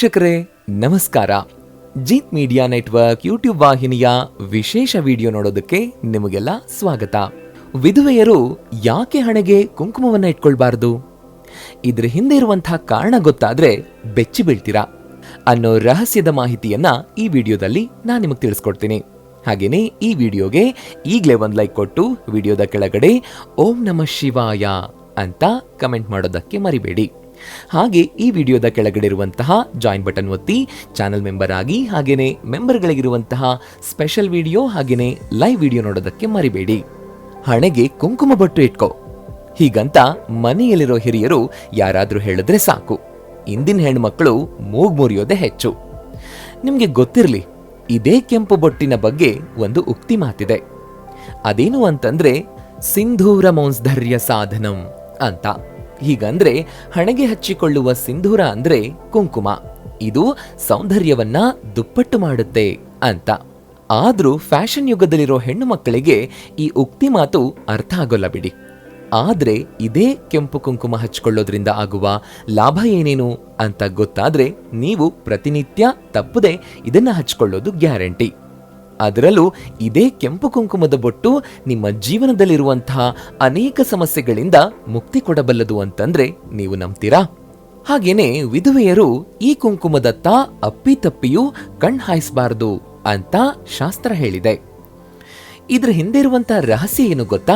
ವೀಕ್ಷಕರೇ, ನಮಸ್ಕಾರ. Jeet media network YouTube ವಾಹಿನಿಯ ವಿಶೇಷ ವಿಡಿಯೋ ನೋಡೋದಕ್ಕೆ ನಿಮಗೆಲ್ಲ ಸ್ವಾಗತ. ವಿಧವೆಯರು ಯಾಕೆ ಹಣೆಗೆ ಕುಂಕುಮವನ್ನ ಇಟ್ಕೊಳ್ಬಾರ್ದು? ಇದ್ರ ಹಿಂದೆ ಇರುವಂತಹ ಕಾರಣ ಗೊತ್ತಾದ್ರೆ ಬೆಚ್ಚಿ ಬೀಳ್ತೀರಾ? ಅನ್ನೋ ರಹಸ್ಯದ ಮಾಹಿತಿಯನ್ನ ಈ ವಿಡಿಯೋದಲ್ಲಿ ನಾನು ನಿಮಗೆ ತಿಳಿಸ್ಕೊಡ್ತೀನಿ. ಹಾಗೇನೆ ಈ ವಿಡಿಯೋಗೆ ಈಗಲೇ ಒಂದು ಲೈಕ್ ಕೊಟ್ಟು ವಿಡಿಯೋದ ಕೆಳಗಡೆ ಓಂ ನಮ ಶಿವಾಯ ಅಂತ ಕಮೆಂಟ್ ಮಾಡೋದಕ್ಕೆ ಮರಿಬೇಡಿ. ಹಾಗೆ ಈ ವಿಡಿಯೋದ ಕೆಳಗಡೆ ಇರುವಂತಹ ಜಾಯಿನ್ ಬಟನ್ ಒತ್ತಿ ಚಾನೆಲ್ ಮೆಂಬರ್ ಆಗಿ ಹಾಗೇನೆ ಮೆಂಬರ್ಗಳಿಗಿರುವಂತಹ ಸ್ಪೆಷಲ್ ವಿಡಿಯೋ ಹಾಗೇನೆ ಲೈವ್ ವಿಡಿಯೋ ನೋಡೋದಕ್ಕೆ ಮರಿಬೇಡಿ. ಹಣೆಗೆ ಕುಂಕುಮ ಬೊಟ್ಟು ಇಟ್ಕೋ. ಹೀಗಂತ ಮನೆಯಲ್ಲಿರೋ ಹಿರಿಯರು ಯಾರಾದರೂ ಹೇಳಿದ್ರೆ ಸಾಕು. ಇಂದಿನ ಹೆಣ್ಮಕ್ಳು ಮೂಗ್ ಮುರಿಯೋದೇ ಹೆಚ್ಚು. ನಿಮಗೆ ಗೊತ್ತಿರಲಿ, ಇದೇ ಕೆಂಪು ಬೊಟ್ಟಿನ ಬಗ್ಗೆ ಒಂದು ಉಕ್ತಿ ಮಾತಿದೆ. ಅದೇನು ಅಂತಂದ್ರೆ, ಸಿಂಧೂರ ಮೌಂಸ್ಧರ್ಯ ಸಾಧನಂ ಅಂತ. ಹೀಗಂದ್ರೆ ಹಣೆಗೆ ಹಚ್ಚಿಕೊಳ್ಳುವ ಸಿಂಧೂರ ಅಂದ್ರೆ ಕುಂಕುಮ. ಇದು ಸೌಂದರ್ಯವನ್ನ ದುಪ್ಪಟ್ಟು ಮಾಡುತ್ತೆ ಅಂತ. ಆದ್ರೂ ಫ್ಯಾಷನ್ ಯುಗದಲ್ಲಿರೋ ಹೆಣ್ಣು ಮಕ್ಕಳಿಗೆ ಈ ಉಕ್ತಿ ಮಾತು ಅರ್ಥ ಆಗೋಲ್ಲ ಬಿಡಿ. ಆದ್ರೆ ಇದೇ ಕೆಂಪು ಕುಂಕುಮ ಹಚ್ಕೊಳ್ಳೋದ್ರಿಂದ ಆಗುವ ಲಾಭ ಏನೇನು ಅಂತ ಗೊತ್ತಾದ್ರೆ ನೀವು ಪ್ರತಿನಿತ್ಯ ತಪ್ಪದೆ ಇದನ್ನ ಹಚ್ಕೊಳ್ಳೋದು ಗ್ಯಾರಂಟಿ. ಅದರಲ್ಲೂ ಇದೇ ಕೆಂಪು ಕುಂಕುಮದ ಬೊಟ್ಟು ನಿಮ್ಮ ಜೀವನದಲ್ಲಿರುವಂತಹ ಅನೇಕ ಸಮಸ್ಯೆಗಳಿಂದ ಮುಕ್ತಿ ಕೊಡಬಲ್ಲದು ಅಂತಂದ್ರೆ ನೀವು ನಂಬ್ತೀರಾ? ಹಾಗೇನೆ ವಿಧವೆಯರು ಈ ಕುಂಕುಮದತ್ತ ಅಪ್ಪಿತಪ್ಪಿಯೂ ಹಾಯಿಸಬಾರದು ಅಂತ ಶಾಸ್ತ್ರ ಹೇಳಿದೆ. ಇದ್ರ ಹಿಂದೆ ಇರುವಂತಹ ರಹಸ್ಯ ಏನು ಗೊತ್ತಾ?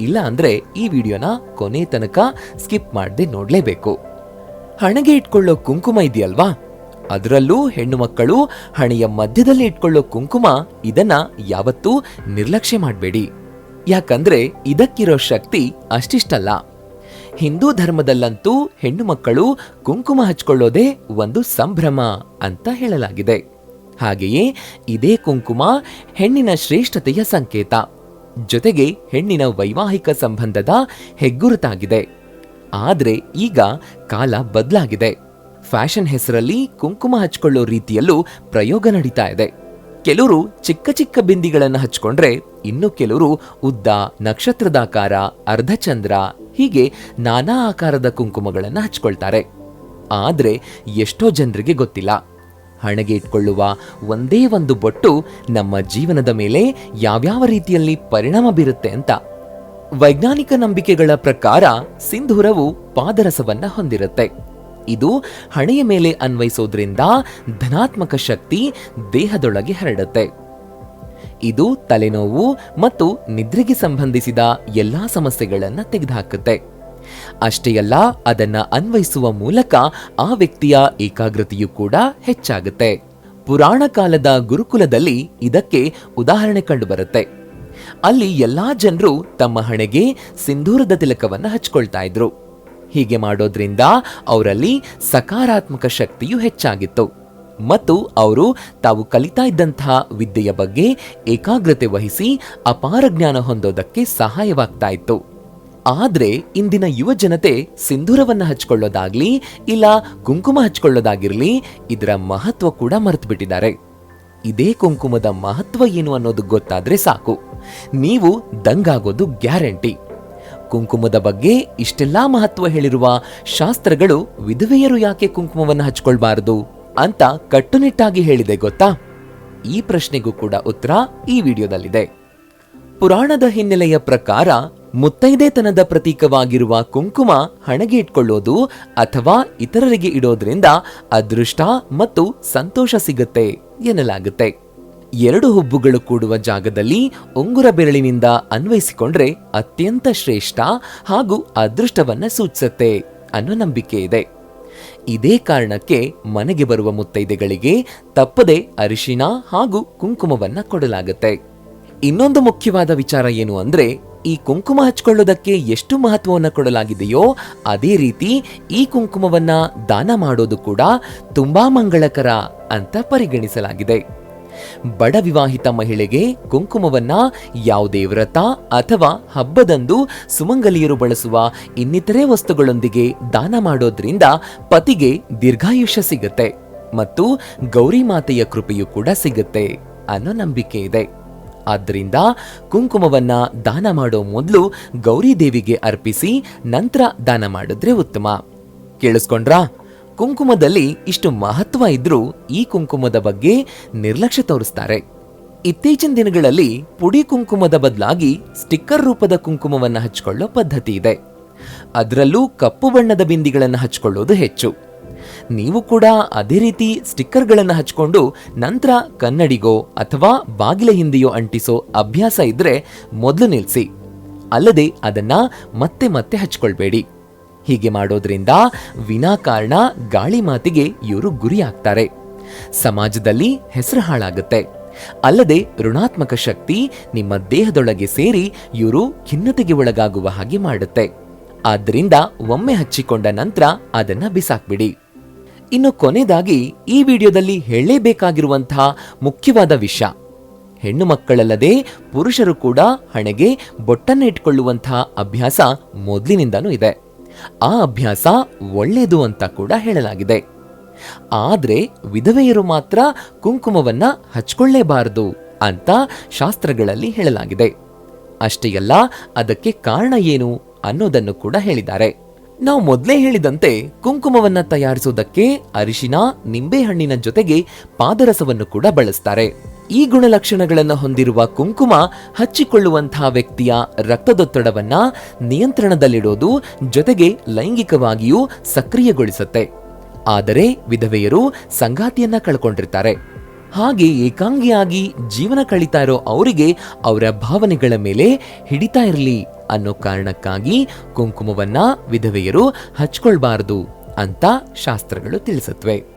ಇಲ್ಲ ಅಂದ್ರೆ ಈ ವಿಡಿಯೋನ ಕೊನೆ ತನಕ ಸ್ಕಿಪ್ ಮಾಡದೆ ನೋಡ್ಲೇಬೇಕು. ಹಣಗೆ ಇಟ್ಕೊಳ್ಳೋ ಕುಂಕುಮ ಇದೆಯಲ್ವಾ? ಅದರಲ್ಲೂ ಹೆಣ್ಣು ಮಕ್ಕಳು ಹಣೆಯ ಮಧ್ಯದಲ್ಲಿ ಇಟ್ಕೊಳ್ಳೋ ಕುಂಕುಮ ಇದನ್ನ ಯಾವತ್ತೂ ನಿರ್ಲಕ್ಷ್ಯ ಮಾಡಬೇಡಿ. ಯಾಕಂದ್ರೆ ಇದಕ್ಕಿರೋ ಶಕ್ತಿ ಅಷ್ಟಿಷ್ಟಲ್ಲ. ಹಿಂದೂ ಧರ್ಮದಲ್ಲಂತೂ ಹೆಣ್ಣು ಮಕ್ಕಳು ಕುಂಕುಮ ಹಚ್ಕೊಳ್ಳೋದೇ ಒಂದು ಸಂಭ್ರಮ ಅಂತ ಹೇಳಲಾಗಿದೆ. ಹಾಗೆಯೇ ಇದೇ ಕುಂಕುಮ ಹೆಣ್ಣಿನ ಶ್ರೇಷ್ಠತೆಯ ಸಂಕೇತ. ಜೊತೆಗೆ ಹೆಣ್ಣಿನ ವೈವಾಹಿಕ ಸಂಬಂಧದ ಹೆಗ್ಗುರುತಾಗಿದೆ. ಆದರೆ ಈಗ ಕಾಲ ಬದಲಾಗಿದೆ. ಫ್ಯಾಷನ್ ಹೆಸರಲ್ಲಿ ಕುಂಕುಮ ಹಚ್ಕೊಳ್ಳೋ ರೀತಿಯಲ್ಲೂ ಪ್ರಯೋಗ ನಡೀತಾ ಇದೆ. ಕೆಲವರು ಚಿಕ್ಕ ಚಿಕ್ಕ ಬಿಂದಿಗಳನ್ನು ಹಚ್ಕೊಂಡ್ರೆ ಇನ್ನು ಕೆಲವರು ಉದ್ದ, ನಕ್ಷತ್ರದಾಕಾರ, ಅರ್ಧಚಂದ್ರ ಹೀಗೆ ನಾನಾ ಆಕಾರದ ಕುಂಕುಮಗಳನ್ನು ಹಚ್ಕೊಳ್ತಾರೆ. ಆದರೆ ಎಷ್ಟೋ ಜನರಿಗೆ ಗೊತ್ತಿಲ್ಲ. ಹಣೆಗೆ ಇಟ್ಕೊಳ್ಳುವ ಒಂದೇ ಒಂದು ಬೊಟ್ಟು ನಮ್ಮ ಜೀವನದ ಮೇಲೆ ಯಾವ್ಯಾವ ರೀತಿಯಲ್ಲಿ ಪರಿಣಾಮ ಬೀರುತ್ತೆ ಅಂತ. ವೈಜ್ಞಾನಿಕ ನಂಬಿಕೆಗಳ ಪ್ರಕಾರ ಸಿಂಧೂರವು ಪಾದರಸವನ್ನ ಹೊಂದಿರುತ್ತೆ. ಇದು ಹಣೆಯ ಮೇಲೆ ಅನ್ವಯಿಸೋದ್ರಿಂದ ಧನಾತ್ಮಕ ಶಕ್ತಿ ದೇಹದೊಳಗೆ ಹರಡುತ್ತೆ. ಇದು ತಲೆನೋವು ಮತ್ತು ನಿದ್ರೆಗೆ ಸಂಬಂಧಿಸಿದ ಎಲ್ಲಾ ಸಮಸ್ಯೆಗಳನ್ನು ತೆಗೆದುಹಾಕುತ್ತೆ. ಅಷ್ಟೇ ಅಲ್ಲ, ಅದನ್ನ ಅನ್ವಯಿಸುವ ಮೂಲಕ ಆ ವ್ಯಕ್ತಿಯ ಏಕಾಗ್ರತೆಯೂ ಕೂಡ ಹೆಚ್ಚಾಗುತ್ತೆ. ಪುರಾಣ ಕಾಲದ ಗುರುಕುಲದಲ್ಲಿ ಇದಕ್ಕೆ ಉದಾಹರಣೆ ಕಂಡುಬರುತ್ತೆ. ಅಲ್ಲಿ ಎಲ್ಲಾ ಜನರು ತಮ್ಮ ಹಣೆಗೆ ಸಿಂಧೂರದ ತಿಲಕವನ್ನು ಹಚ್ಕೊಳ್ತಾ ಇದ್ರು. ಹೀಗೆ ಮಾಡೋದ್ರಿಂದ ಅವರಲ್ಲಿ ಸಕಾರಾತ್ಮಕ ಶಕ್ತಿಯು ಹೆಚ್ಚಾಗಿತ್ತು. ಮತ್ತು ಅವರು ತಾವು ಕಲಿತಾ ಇದ್ದಂತಹ ವಿದ್ಯೆಯ ಬಗ್ಗೆ ಏಕಾಗ್ರತೆ ವಹಿಸಿ ಅಪಾರ ಜ್ಞಾನ ಹೊಂದೋದಕ್ಕೆ ಸಹಾಯವಾಗ್ತಾ ಇತ್ತು. ಆದರೆ ಇಂದಿನ ಯುವ ಜನತೆ ಸಿಂಧೂರವನ್ನು ಹಚ್ಕೊಳ್ಳೋದಾಗ್ಲಿ ಇಲ್ಲ ಕುಂಕುಮ ಹಚ್ಕೊಳ್ಳೋದಾಗಿರಲಿ ಇದರ ಮಹತ್ವ ಕೂಡ ಮರೆತು ಬಿಟ್ಟಿದ್ದಾರೆ ಇದೇ ಕುಂಕುಮದ ಮಹತ್ವ ಏನು ಅನ್ನೋದು ಗೊತ್ತಾದ್ರೆ ಸಾಕು. ನೀವು ದಂಗಾಗೋದು ಗ್ಯಾರಂಟಿ. ಕುಂಕುಮದ ಬಗ್ಗೆ ಇಷ್ಟೆಲ್ಲಾ ಮಹತ್ವ ಹೇಳಿರುವ ಶಾಸ್ತ್ರಗಳು ವಿಧವೆಯರು ಯಾಕೆ ಕುಂಕುಮವನ್ನು ಹಚ್ಕೊಳ್ಬಾರದು ಅಂತ ಕಟ್ಟುನಿಟ್ಟಾಗಿ ಹೇಳಿದೆ, ಗೊತ್ತಾ? ಈ ಪ್ರಶ್ನೆಗೂ ಕೂಡ ಉತ್ತರ ಈ ವಿಡಿಯೋದಲ್ಲಿದೆ. ಪುರಾಣದ ಹಿನ್ನೆಲೆಯ ಪ್ರಕಾರ ಮುತ್ತೈದೆತನದ ಪ್ರತೀಕವಾಗಿರುವ ಕುಂಕುಮ ಹಣೆಗೆ ಇಟ್ಕೊಳ್ಳೋದು ಅಥವಾ ಇತರರಿಗೆ ಇಡೋದ್ರಿಂದ ಅದೃಷ್ಟ ಮತ್ತು ಸಂತೋಷ ಸಿಗುತ್ತೆ ಎನ್ನಲಾಗುತ್ತೆ. ಎರಡು ಹುಬ್ಬುಗಳು ಕೂಡುವ ಜಾಗದಲ್ಲಿ ಉಂಗುರ ಬೆರಳಿನಿಂದ ಅನ್ವಯಿಸಿಕೊಂಡ್ರೆ ಅತ್ಯಂತ ಶ್ರೇಷ್ಠ ಹಾಗೂ ಅದೃಷ್ಟವನ್ನ ಸೂಚಿಸುತ್ತೆ ಅನ್ನೋ ನಂಬಿಕೆ ಇದೆ. ಇದೇ ಕಾರಣಕ್ಕೆ ಮನೆಗೆ ಬರುವ ಮುತ್ತೈದೆಗಳಿಗೆ ತಪ್ಪದೆ ಅರಿಶಿನ ಹಾಗೂ ಕುಂಕುಮವನ್ನ ಕೊಡಲಾಗುತ್ತೆ. ಇನ್ನೊಂದು ಮುಖ್ಯವಾದ ವಿಚಾರ ಏನು ಅಂದ್ರೆ, ಈ ಕುಂಕುಮ ಹಚ್ಕೊಳ್ಳೋದಕ್ಕೆ ಎಷ್ಟು ಮಹತ್ವವನ್ನು ಕೊಡಲಾಗಿದೆಯೋ ಅದೇ ರೀತಿ ಈ ಕುಂಕುಮವನ್ನ ದಾನ ಮಾಡೋದು ಕೂಡ ತುಂಬಾ ಮಂಗಳಕರ ಅಂತ ಪರಿಗಣಿಸಲಾಗಿದೆ. ಬಡ ವಿವಾಹಿತ ಮಹಿಳೆಗೆ ಕುಂಕುಮವನ್ನ ಯಾವುದೇ ವ್ರತ ಅಥವಾ ಹಬ್ಬದಂದು ಸುಮಂಗಲಿಯರು ಬಳಸುವ ಇನ್ನಿತರೆ ವಸ್ತುಗಳೊಂದಿಗೆ ದಾನ ಮಾಡೋದ್ರಿಂದ ಪತಿಗೆ ದೀರ್ಘಾಯುಷ್ಯ ಸಿಗುತ್ತೆ ಮತ್ತು ಗೌರಿ ಮಾತೆಯ ಕೃಪೆಯು ಕೂಡ ಸಿಗುತ್ತೆ ಅನ್ನೋ ನಂಬಿಕೆ ಇದೆ. ಆದ್ದರಿಂದ ಕುಂಕುಮವನ್ನ ದಾನ ಮಾಡೋ ಮೊದಲು ಗೌರಿ ದೇವಿಗೆ ಅರ್ಪಿಸಿ ನಂತರ ದಾನ ಮಾಡಿದ್ರೆ ಉತ್ತಮ. ಕೇಳಿಸ್ಕೊಂಡ್ರಾ? ಕುಂಕುಮದಲ್ಲಿ ಇಷ್ಟು ಮಹತ್ವ ಇದ್ರೂ ಈ ಕುಂಕುಮದ ಬಗ್ಗೆ ನಿರ್ಲಕ್ಷ್ಯ ತೋರಿಸ್ತಾರೆ. ಇತ್ತೀಚಿನ ದಿನಗಳಲ್ಲಿ ಪುಡಿ ಕುಂಕುಮದ ಬದಲಾಗಿ ಸ್ಟಿಕ್ಕರ್ ರೂಪದ ಕುಂಕುಮವನ್ನು ಹಚ್ಕೊಳ್ಳೋ ಪದ್ಧತಿ ಇದೆ. ಅದರಲ್ಲೂ ಕಪ್ಪು ಬಣ್ಣದ ಬಿಂದಿಗಳನ್ನು ಹಚ್ಕೊಳ್ಳೋದು ಹೆಚ್ಚು. ನೀವು ಕೂಡ ಅದೇ ರೀತಿ ಸ್ಟಿಕ್ಕರ್ಗಳನ್ನು ಹಚ್ಕೊಂಡು ನಂತರ ಕನ್ನಡಿಗೋ ಅಥವಾ ಬಾಗಿಲ ಹಿಂದೆಯೋ ಅಂಟಿಸೋ ಅಭ್ಯಾಸ ಇದ್ರೆ ಮೊದಲು ನಿಲ್ಲಿಸಿ ಅಲ್ಲದೆ ಅದನ್ನ ಮತ್ತೆ ಮತ್ತೆ ಹಚ್ಕೊಳ್ಬೇಡಿ. ಹೀಗೆ ಮಾಡೋದ್ರಿಂದ ವಿನಾಕಾರಣ ಗಾಳಿ ಮಾತಿಗೆ ಇವರು ಗುರಿಯಾಗ್ತಾರೆ. ಸಮಾಜದಲ್ಲಿ ಹೆಸರು ಹಾಳಾಗುತ್ತೆ. ಅಲ್ಲದೆ ಋಣಾತ್ಮಕ ಶಕ್ತಿ ನಿಮ್ಮ ದೇಹದೊಳಗೆ ಸೇರಿ ಇವರು ಖಿನ್ನತೆಗೆ ಒಳಗಾಗುವ ಹಾಗೆ ಮಾಡುತ್ತೆ. ಆದ್ದರಿಂದ ಒಮ್ಮೆ ಹಚ್ಚಿಕೊಂಡ ನಂತರ ಅದನ್ನ ಬಿಸಾಕ್ಬಿಡಿ. ಇನ್ನು ಕೊನೆಯದಾಗಿ ಈ ವಿಡಿಯೋದಲ್ಲಿ ಹೇಳಲೇಬೇಕಾಗಿರುವಂತಹ ಮುಖ್ಯವಾದ ವಿಷಯ ಹೆಣ್ಣು ಮಕ್ಕಳಲ್ಲದೆ ಪುರುಷರು ಕೂಡ ಹಣೆಗೆ ಬೊಟ್ಟನ್ನು ಇಟ್ಕೊಳ್ಳುವಂತಹ ಅಭ್ಯಾಸ ಮೊದಲಿನಿಂದನೂ ಇದೆ. ಆ ಅಭ್ಯಾಸ ಒಳ್ಳೆಯದು ಅಂತ ಕೂಡ ಹೇಳಲಾಗಿದೆ. ಆದರೆ ವಿಧವೆಯರು ಮಾತ್ರ ಕುಂಕುಮವನ್ನ ಹಚ್ಕೊಳ್ಳೇಬಾರದು ಅಂತ ಶಾಸ್ತ್ರಗಳಲ್ಲಿ ಹೇಳಲಾಗಿದೆ. ಅಷ್ಟೇ ಅಲ್ಲ, ಅದಕ್ಕೆ ಕಾರಣ ಏನು ಅನ್ನೋದನ್ನು ಕೂಡ ಹೇಳಿದ್ದಾರೆ. ನಾವು ಮೊದಲೇ ಹೇಳಿದಂತೆ ಕುಂಕುಮವನ್ನ ತಯಾರಿಸುವುದಕ್ಕೆ ಅರಿಶಿನ, ನಿಂಬೆಹಣ್ಣಿನ ಜೊತೆಗೆ ಪಾದರಸವನ್ನು ಕೂಡ ಬಳಸ್ತಾರೆ. ಈ ಗುಣಲಕ್ಷಣಗಳನ್ನು ಹೊಂದಿರುವ ಕುಂಕುಮ ಹಚ್ಚಿಕೊಳ್ಳುವಂತಹ ವ್ಯಕ್ತಿಯ ರಕ್ತದೊತ್ತಡವನ್ನ ನಿಯಂತ್ರಣದಲ್ಲಿಡೋದು ಜೊತೆಗೆ ಲೈಂಗಿಕವಾಗಿಯೂ ಸಕ್ರಿಯಗೊಳಿಸುತ್ತೆ. ಆದರೆ ವಿಧವೆಯರು ಸಂಗಾತಿಯನ್ನ ಕಳ್ಕೊಂಡಿರ್ತಾರೆ. ಹಾಗೆ ಏಕಾಂಗಿಯಾಗಿ ಜೀವನ ಕಳೀತಾ ಇರೋ ಅವರಿಗೆ ಅವರ ಭಾವನೆಗಳ ಮೇಲೆ ಹಿಡಿತಾ ಇರಲಿ ಅನ್ನೋ ಕಾರಣಕ್ಕಾಗಿ ಕುಂಕುಮವನ್ನ ವಿಧವೆಯರು ಹಚ್ಕೊಳ್ಬಾರದು ಅಂತ ಶಾಸ್ತ್ರಗಳು ತಿಳಿಸುತ್ತವೆ